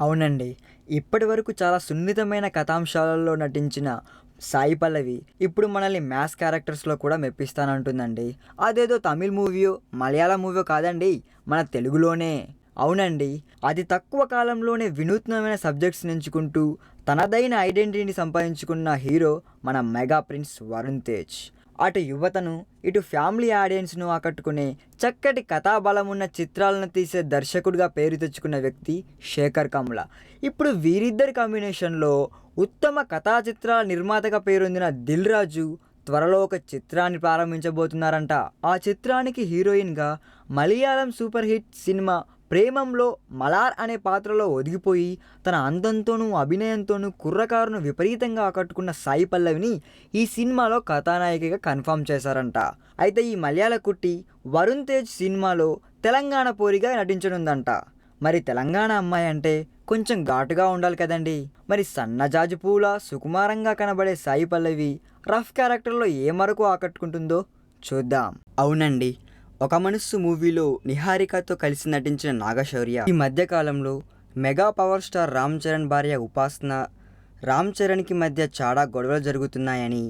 అవునండి. ఇప్పటి వరకు చాలా సున్నితమైన కథాంశాలలో నటించిన సాయి పల్లవి ఇప్పుడు మనల్ని మ్యాథ్స్ క్యారెక్టర్స్లో కూడా మెప్పిస్తానంటుందండి. అదేదో తమిళ్ మూవీయో మలయాళం మూవీయో కాదండి మన తెలుగులోనే. అవునండి. అతి తక్కువ కాలంలోనే వినూత్నమైన సబ్జెక్ట్స్ని ఎంచుకుంటూ తనదైన ఐడెంటిటీని సంపాదించుకున్న హీరో మన మెగా ప్రిన్స్ వరుణ్ తేజ్. అటు యువతను ఇటు ఫ్యామిలీ ఆడియన్స్ను ఆకట్టుకునే చక్కటి కథాబలం ఉన్న చిత్రాలను తీసే దర్శకుడిగా పేరు తెచ్చుకున్న వ్యక్తి శేఖర్ కమ్ల. ఇప్పుడు వీరిద్దరి కాంబినేషన్లో ఉత్తమ కథా చిత్రాల నిర్మాతగా పేరొందిన దిల్ రాజు త్వరలో ఒక చిత్రాన్ని ప్రారంభించబోతున్నారంట. ఆ చిత్రానికి హీరోయిన్గా మలయాళం సూపర్ హిట్ సినిమా ప్రేమంలో మలార్ అనే పాత్రలో ఒదిగిపోయి తన అందంతోనూ అభినయంతోనూ కుర్రకారును విపరీతంగా ఆకట్టుకున్న సాయి పల్లవిని ఈ సినిమాలో కథానాయికగా కన్ఫర్మ్ చేశారంట. అయితే ఈ మలయాళ కుట్టి వరుణ్ తేజ్ సినిమాలో తెలంగాణ పోరిగా నటించనుందంట. మరి తెలంగాణ అమ్మాయి అంటే కొంచెం ఘాటుగా ఉండాలి కదండి. మరి సన్నజాజి పూల సుకుమారంగా కనబడే సాయి పల్లవి రఫ్ క్యారెక్టర్లో ఏ మరకు ఆకట్టుకుంటుందో చూద్దాం. అవునండి ఒక మనస్సు మూవీలో నిహారికతో కలిసి నటించిన నాగశౌర్య ఈ మధ్యకాలంలో mega power star Ram Charan భార్య ఉపాసన రామ్ చరణ్కి మధ్య చాలా గొడవలు జరుగుతున్నాయని